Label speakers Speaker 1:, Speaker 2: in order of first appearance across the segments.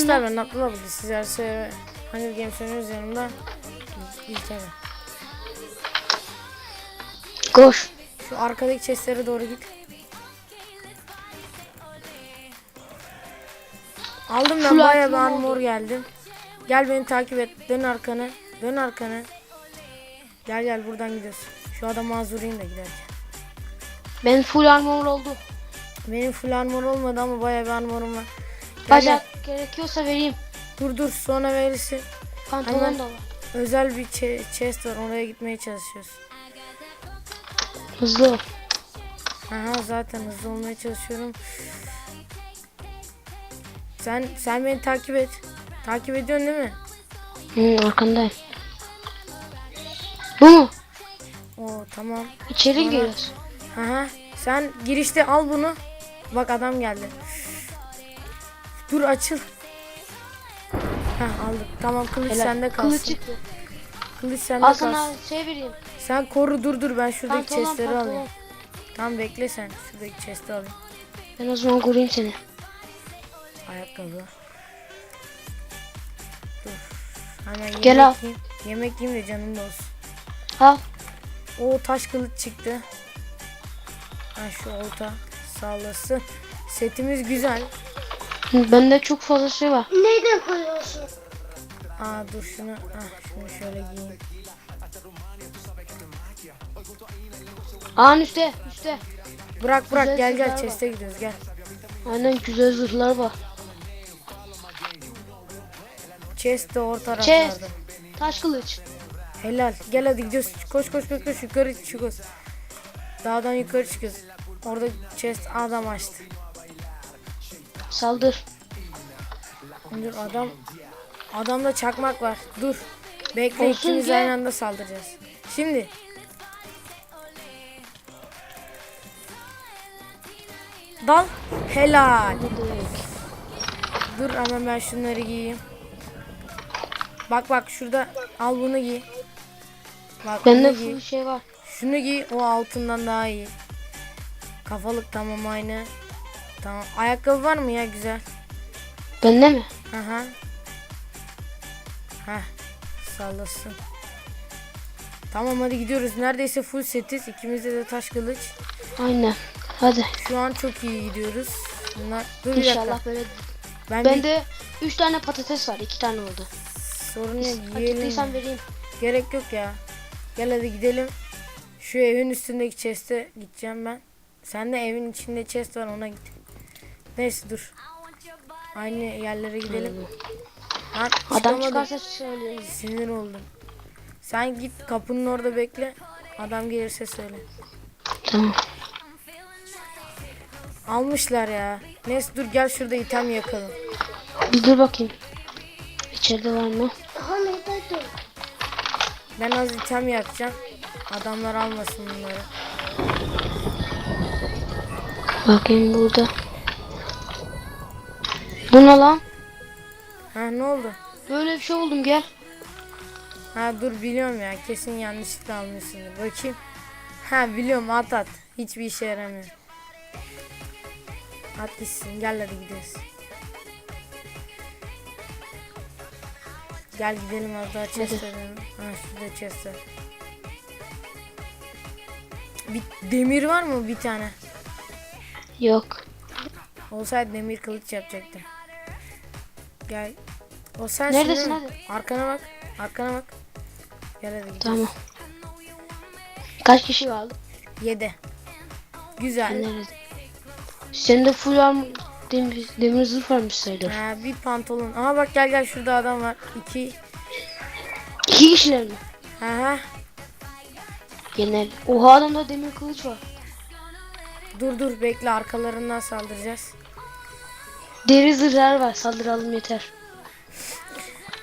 Speaker 1: Lan.
Speaker 2: ben Abdullah buldu. Siz her şey Hunger Games oynuyoruz yanımda. İlker.
Speaker 1: Koş.
Speaker 2: Şu arkadaki chestlere doğru git. Aldım ben
Speaker 1: Full
Speaker 2: bayağı bir
Speaker 1: armor
Speaker 2: geldim. Gel beni takip et. Dön arkanı. Dön arkanı. Gel gel buradan gidiyoruz. Şu adamı az vurayım da giderken.
Speaker 1: Ben full armor oldu.
Speaker 2: Benim full armor olmadı ama bayağı bir armorum var. Gel, gel.
Speaker 1: Gerekiyorsa vereyim.
Speaker 2: Dur dur sonra verirsin.
Speaker 1: Pantolon
Speaker 2: Hemen.
Speaker 1: da var.
Speaker 2: Özel bir che- chest var oraya gitmeye çalışıyoruz.
Speaker 1: Hızlı.
Speaker 2: Aha zaten hızlı olmaya çalışıyorum. Sen sen beni takip et. Takip ediyorsun değil mi?
Speaker 1: Hı, arkandayım. Bu mu?
Speaker 2: Oo tamam.
Speaker 1: İçeri
Speaker 2: Bana-
Speaker 1: giriyoruz.
Speaker 2: Aha. Sen girişte al bunu. Bak adam geldi. Dur açıl. Heh aldık. Tamam kılıç
Speaker 1: Helal.
Speaker 2: sende kalsın.
Speaker 1: Kılıç çıktı.
Speaker 2: Kılıç sende
Speaker 1: Al
Speaker 2: kalsın.
Speaker 1: sana şey vereyim.
Speaker 2: Sen koru dur dur ben şuradaki
Speaker 1: Pantolon
Speaker 2: chestleri
Speaker 1: pantolon.
Speaker 2: alayım. Tamam bekle sen. Şuradaki chest'i alayım.
Speaker 1: Ben o zaman koruyayım seni.
Speaker 2: Ayakkabı. Dur. Hemen yemek
Speaker 1: Gel al.
Speaker 2: yiyeyim. Yemek yiyeyim de canım da olsun.
Speaker 1: Al.
Speaker 2: O taş kılıç çıktı. Ha şu olta sağlasın. Setimiz güzel.
Speaker 1: Bende çok fazla şey var.
Speaker 2: Aa dur şunu. Ah şunu şöyle giyeyim.
Speaker 1: Ağın üstte. Üstte.
Speaker 2: Bırak bırak
Speaker 1: Güzel
Speaker 2: gel gel
Speaker 1: zırhlar var.
Speaker 2: chest'e gidiyoruz gel.
Speaker 1: Aynen güzel zırhlar var.
Speaker 2: Chest de orta
Speaker 1: Chest.
Speaker 2: taraflarda.
Speaker 1: Taş kılıç.
Speaker 2: Helal. Gel hadi gidiyoruz. Koş koş koş koş yukarı çıkıyoruz. Dağdan yukarı çıkıyoruz. Orada chest adam açtı.
Speaker 1: Saldır.
Speaker 2: Dur adam adamda çakmak var. Dur. Bekle
Speaker 1: Olsun
Speaker 2: ikimiz aynı anda saldıracağız. Şimdi. Dal. Helal. Dur hemen ben şunları giyeyim. Bak bak şurada al bunu giy. Bak
Speaker 1: Bende full şey var.
Speaker 2: Şunu giy o altından daha iyi. Kafalık tamam aynı. Tamam. Ayakkabı var mı ya güzel?
Speaker 1: Bende mi?
Speaker 2: Aha. Heh. Sallasın. Tamam hadi gidiyoruz. Neredeyse full setiz. İkimizde de taş kılıç.
Speaker 1: Aynen. Hadi.
Speaker 2: Şu an çok iyi gidiyoruz. Bunlar dur.
Speaker 1: İnşallah böyle.
Speaker 2: Ben
Speaker 1: Bende 3 tane patates var. 2 tane oldu.
Speaker 2: sorun yok.
Speaker 1: Acıktıysan vereyim.
Speaker 2: Gerek yok ya. Gel hadi gidelim. Şu evin üstündeki chest'e gideceğim ben. Sen de evin içinde chest var ona git. Neyse dur. Aynı yerlere gidelim. Lan
Speaker 1: Adam çıkarsa söyleyin.
Speaker 2: Sinir oldum. Sen git kapının orada bekle. Adam gelirse söyle.
Speaker 1: Tamam.
Speaker 2: Almışlar ya. Neyse dur gel şurada item yakalım.
Speaker 1: Bir dur bakayım. İçeride var mı?
Speaker 2: Ben az item yakacağım. Adamlar almasın bunları.
Speaker 1: Bakayım burada. Bu ne lan?
Speaker 2: Ha ne oldu?
Speaker 1: Böyle bir şey oldum gel.
Speaker 2: Ha dur biliyorum ya. Kesin yanlışlıkla almışsındır. Bakayım. Ha biliyorum at at. Hiçbir işe yaramıyor. At gitsin. Gel hadi gidiyoruz. Gel gidelim az daha chest alalım. Ha şurada chest var. Bir demir var mı bir tane?
Speaker 1: Yok.
Speaker 2: Olsaydı demir kılıç yapacaktım. Gel. O sensin
Speaker 1: Neredesin
Speaker 2: mi? Arkana bak. Arkana bak. Gel hadi gidiyoruz.
Speaker 1: Tamam. Kaç kişi kaldı?
Speaker 2: 7. Güzel.
Speaker 1: Nerede? Senin de full arm demir, demir zırh varmış sayılır.
Speaker 2: Ha, bir pantolon. Aha bak gel gel şurada adam var. 2.
Speaker 1: İki kişiler mi?
Speaker 2: Ha
Speaker 1: Genel. Oha adamda demir kılıç var.
Speaker 2: Dur dur bekle arkalarından saldıracağız.
Speaker 1: Deri zırhlar var. Saldıralım yeter.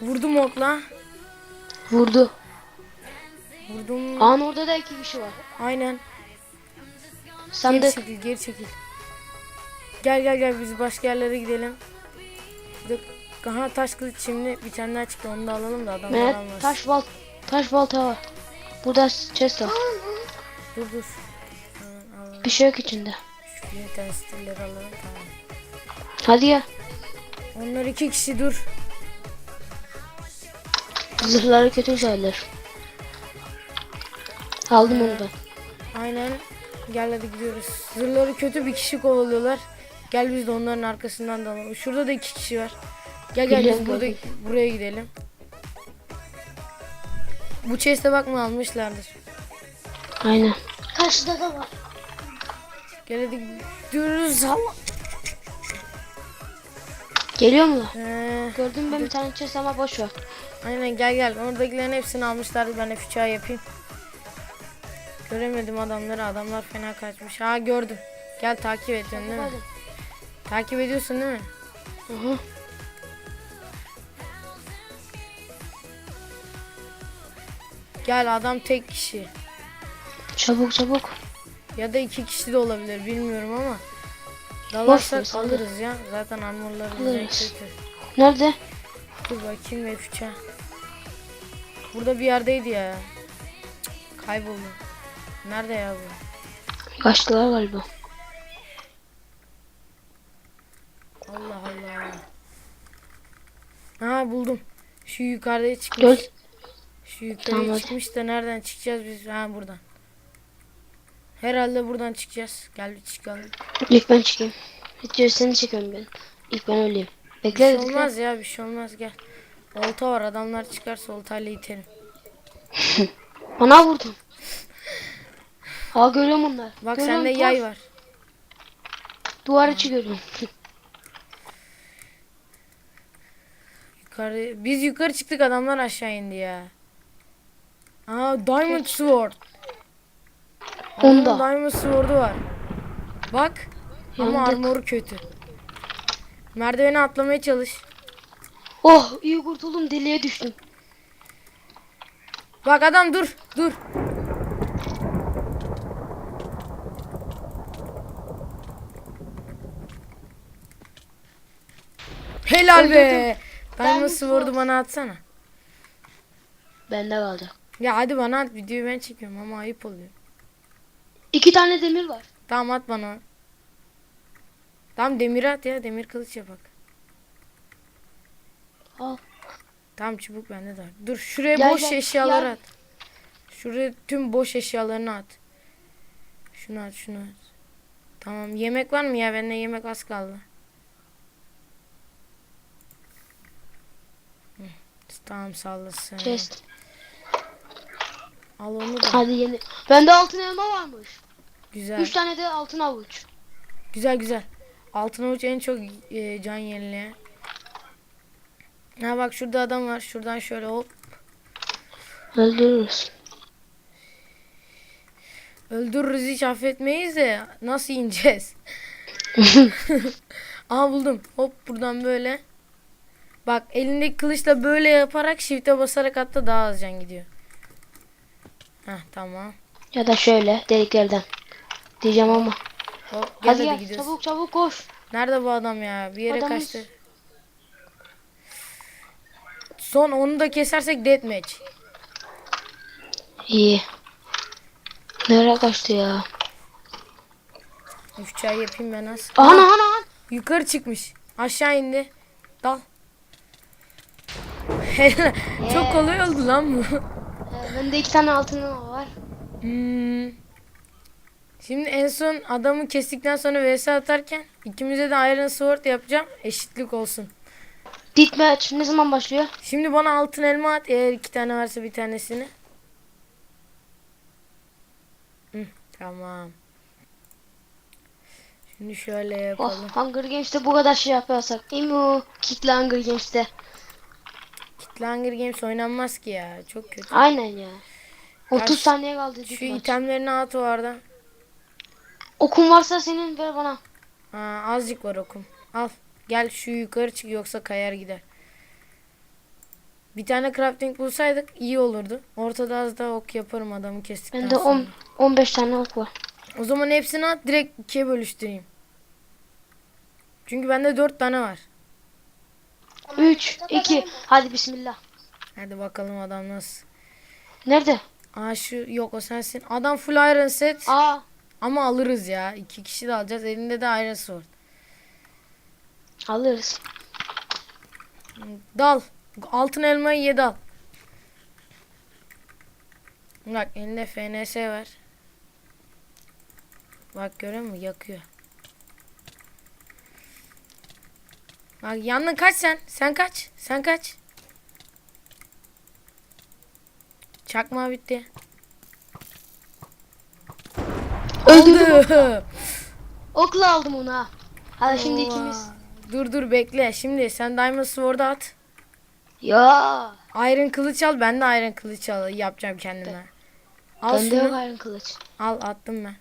Speaker 2: Vurdum okla.
Speaker 1: Vurdu.
Speaker 2: Vurdum.
Speaker 1: An orada da iki kişi var.
Speaker 2: Aynen.
Speaker 1: Sen
Speaker 2: Geri
Speaker 1: de
Speaker 2: çekil geri çekil. Gel gel gel biz başka yerlere gidelim. Aha taş kılıç şimdi bir tane daha çıktı onu da alalım da adamlar
Speaker 1: Mehmet
Speaker 2: almasın.
Speaker 1: taş bal taş balta var. Burada chest var.
Speaker 2: Dur dur.
Speaker 1: Bir şey yok içinde.
Speaker 2: Şu bir tane stilleri alalım tamam.
Speaker 1: Hadi ya.
Speaker 2: Onlar iki kişi dur.
Speaker 1: Zırhları kötü sayılır. Aldım onu ben.
Speaker 2: Aynen. Gel hadi gidiyoruz. Zırhları kötü bir kişi kovalıyorlar. Gel biz de onların arkasından dalalım. Şurada da iki kişi var. Gel gel biz burada, buraya gidelim. Bu chest'e bakma almışlardır.
Speaker 1: Aynen.
Speaker 3: Karşıda da var.
Speaker 2: Gel hadi gidiyoruz. Allah.
Speaker 1: Geliyor mu?
Speaker 2: Ee,
Speaker 1: Gördüm ben bir tane chest ama boş ver.
Speaker 2: aynen gel gel. Oradakilerin hepsini almışlardı. Ben fıçağı yapayım. Göremedim adamları. Adamlar fena kaçmış. Ha gördüm. Gel takip ediyorsun değil mi?
Speaker 1: Hadi.
Speaker 2: Takip ediyorsun değil mi?
Speaker 1: Hı.
Speaker 2: Gel adam tek kişi.
Speaker 1: Çabuk çabuk.
Speaker 2: Ya da iki kişi de olabilir bilmiyorum ama. Dalarsak alırız ya. Zaten armorları
Speaker 1: Alırız. Nerede?
Speaker 2: Dur bakayım ve fıça. Burada bir yerdeydi ya. Cık, Kayboldu. Nerede ya bu?
Speaker 1: Kaçtılar galiba.
Speaker 2: Allah Allah. Ha buldum. Şu yukarıya çıkmış.
Speaker 1: Göl.
Speaker 2: Şu yukarıya
Speaker 1: Tamam,
Speaker 2: çıkmış da nereden çıkacağız biz? Ha buradan. Herhalde buradan çıkacağız. Gel bir çıkalım.
Speaker 1: İlk ben çıkayım. Hiç seni çekiyorum ben. İlk ben öleyim.
Speaker 2: Bir
Speaker 1: Bekle
Speaker 2: şey
Speaker 1: bekle.
Speaker 2: olmaz ya bir şey olmaz gel. Olta var adamlar çıkarsa oltayla iterim.
Speaker 1: Bana vurdun. Ha görüyorum onları.
Speaker 2: Bak
Speaker 1: Görüyorum,
Speaker 2: sende yay var.
Speaker 1: Duvar içi görüyorum.
Speaker 2: Yukarı, biz yukarı çıktık adamlar aşağı indi ya. Aa Diamond Sword.
Speaker 1: Onda.
Speaker 2: Diamond Sword'u var. Bak. Ama
Speaker 1: Yandık.
Speaker 2: armoru kötü. Merdiveni atlamaya çalış.
Speaker 1: Oh iyi kurtuldum deliğe düştüm.
Speaker 2: Bak adam dur. Dur. Helal be. Sword'u
Speaker 1: Sword.
Speaker 2: bana atsana.
Speaker 1: Bende kaldı.
Speaker 2: Ya hadi bana at videoyu ben çekiyorum ama ayıp oluyor.
Speaker 1: İki tane demir var.
Speaker 2: Tamam at bana. Tamam demir at ya demir kılıç yapak.
Speaker 1: Al.
Speaker 2: Tamam çubuk bende de var. Dur şuraya
Speaker 1: Gel,
Speaker 2: boş
Speaker 1: gel,
Speaker 2: eşyaları
Speaker 1: gel.
Speaker 2: at. Şuraya tüm boş eşyalarını at. Şunu at şunu at. Tamam yemek var mı ya bende yemek az kaldı. Hı, Tamam sallasın.
Speaker 1: Chest.
Speaker 2: Al onu da.
Speaker 1: Hadi yeni. Bende altın elma varmış.
Speaker 2: Güzel.
Speaker 1: Üç tane de altın avuç.
Speaker 2: Güzel güzel. Altın avuç en çok e, can yenileyen. Ha bak şurada adam var. Şuradan şöyle hop.
Speaker 1: Öldürürüz.
Speaker 2: Öldürürüz hiç affetmeyiz de nasıl ineceğiz? Aha buldum. Hop buradan böyle. Bak elindeki kılıçla böyle yaparak shift'e basarak hatta daha az can gidiyor. Heh tamam.
Speaker 1: Ya da şöyle deliklerden. Diyeceğim ama.
Speaker 2: Hop gel
Speaker 1: Hadi
Speaker 2: hadi,
Speaker 1: gel
Speaker 2: gidiyoruz.
Speaker 1: çabuk çabuk koş.
Speaker 2: Nerede bu adam ya? Bir yere
Speaker 1: Adamız-
Speaker 2: kaçtı. Son onu da kesersek deathmatch.
Speaker 1: İyi. Nereye kaçtı ya?
Speaker 2: Üç çay yapayım ben az.
Speaker 1: Ana ana ana.
Speaker 2: Yukarı çıkmış. Aşağı indi. Dal. Çok kolay oldu lan bu.
Speaker 1: Bende iki tane altın var.
Speaker 2: Hmm. Şimdi en son adamı kestikten sonra vs atarken ikimize de Iron Sword yapacağım. Eşitlik olsun.
Speaker 1: Deathmatch ne zaman başlıyor?
Speaker 2: Şimdi bana altın elma at eğer iki tane varsa bir tanesini. Hı, tamam. Şimdi şöyle yapalım.
Speaker 1: Oh, Hunger Games'te bu kadar şey yapıyorsak. İmu. Kickle Hunger Games'te.
Speaker 2: Hunger Games oynanmaz ki ya. Çok kötü.
Speaker 1: Aynen ya. 30
Speaker 2: şu-
Speaker 1: saniye kaldı
Speaker 2: Şu
Speaker 1: Deathmatch.
Speaker 2: itemlerini at o arada.
Speaker 1: Okun varsa senin ver bana.
Speaker 2: Aa, azıcık var okum. Al. Gel şu yukarı çık yoksa kayar gider. Bir tane crafting bulsaydık iyi olurdu. Ortada az daha ok yaparım adamı kestikten
Speaker 1: Bende
Speaker 2: sonra.
Speaker 1: 10 15 tane ok var.
Speaker 2: O zaman hepsini at direkt ikiye bölüştüreyim. Çünkü bende dört tane var.
Speaker 1: 3 2 hadi bismillah.
Speaker 2: Hadi bakalım adam nasıl.
Speaker 1: Nerede?
Speaker 2: Aa şu yok o sensin. Adam full iron set.
Speaker 1: Aa
Speaker 2: Ama alırız ya. İki kişi de alacağız. Elinde de iron sword.
Speaker 1: alırız.
Speaker 2: Dal. Altın elmayı ye dal. Bak elinde FNS var. Bak görüyor musun? Yakıyor. Bak yandın kaç sen? Sen kaç? Sen kaç? Çakma bitti. Oldu.
Speaker 1: Okla aldım onu ha. Hadi şimdi
Speaker 2: Oha.
Speaker 1: ikimiz.
Speaker 2: Dur dur bekle. Şimdi sen Diamond Sword'u at.
Speaker 1: Ya.
Speaker 2: Iron kılıç al. Ben de Iron kılıç al yapacağım kendime. Al
Speaker 1: yok
Speaker 2: şunu.
Speaker 1: iron kılıç.
Speaker 2: Al attım ben.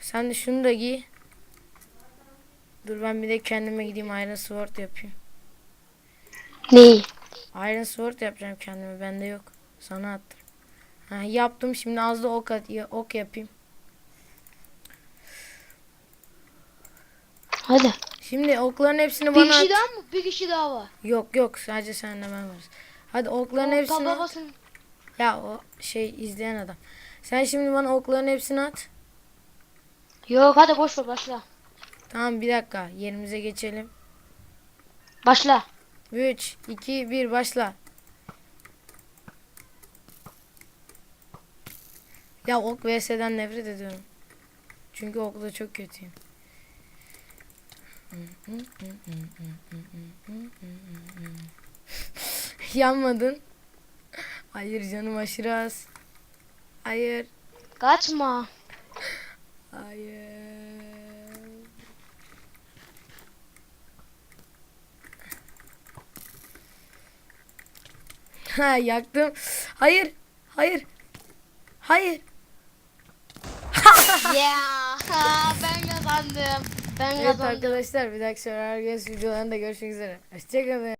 Speaker 2: Sen de şunu da giy. Dur ben bir de kendime gideyim Iron Sword yapayım.
Speaker 1: Neyi?
Speaker 2: Iron Sword yapacağım kendime. Bende yok. Sana attım. Ha, yaptım. Şimdi az da ok, at, ok yapayım.
Speaker 1: Hadi.
Speaker 2: Şimdi okların hepsini
Speaker 1: Bir
Speaker 2: bana at.
Speaker 1: kişi daha mı? Bir kişi daha var.
Speaker 2: Yok yok sadece senle ben varız. Hadi okların hepsini
Speaker 1: Taba
Speaker 2: at.
Speaker 1: basın.
Speaker 2: Ya o şey izleyen adam. Sen şimdi bana okların hepsini at.
Speaker 1: Yok hadi boş ver başla.
Speaker 2: Tamam bir dakika yerimize geçelim.
Speaker 1: Başla.
Speaker 2: 3, 2, 1 başla. Ya ok vs'den nefret ediyorum. Çünkü okla çok kötüyüm. Yanmadın. Hayır canım aşırı az. Hayır.
Speaker 1: Kaçma.
Speaker 2: Hayır. Ha yaktım. Hayır. Hayır. Hayır.
Speaker 1: Ya ben kazandım. Ben
Speaker 2: Evet
Speaker 1: kazandım.
Speaker 2: arkadaşlar bir dahaki Survivor Games videolarında görüşmek üzere. Hoşçakalın.